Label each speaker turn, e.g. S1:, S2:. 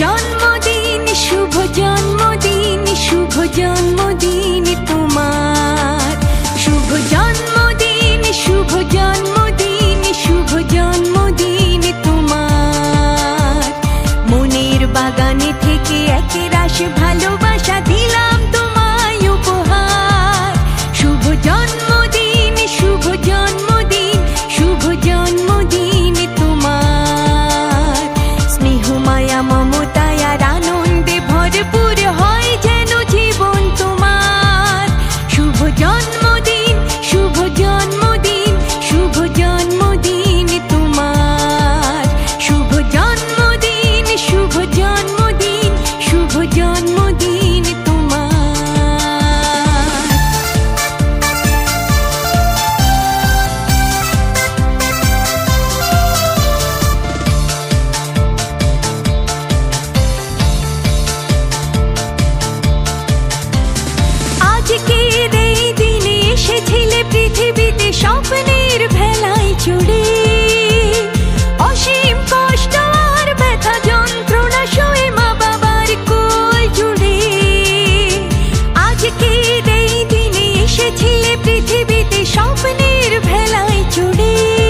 S1: জন্মদিন, শুভ জন্মদিন শুভ জন্মদিন তোমার। শুভ জন্মদিন শুভ জন্মদিন শুভ জন্মদিন তোমার। মনের বাগানে থেকে একের রাশ ভালোবাসা দিলাম। এসেছিলে পৃথিবীতে স্বপ্নের ভেলায় চুড়ি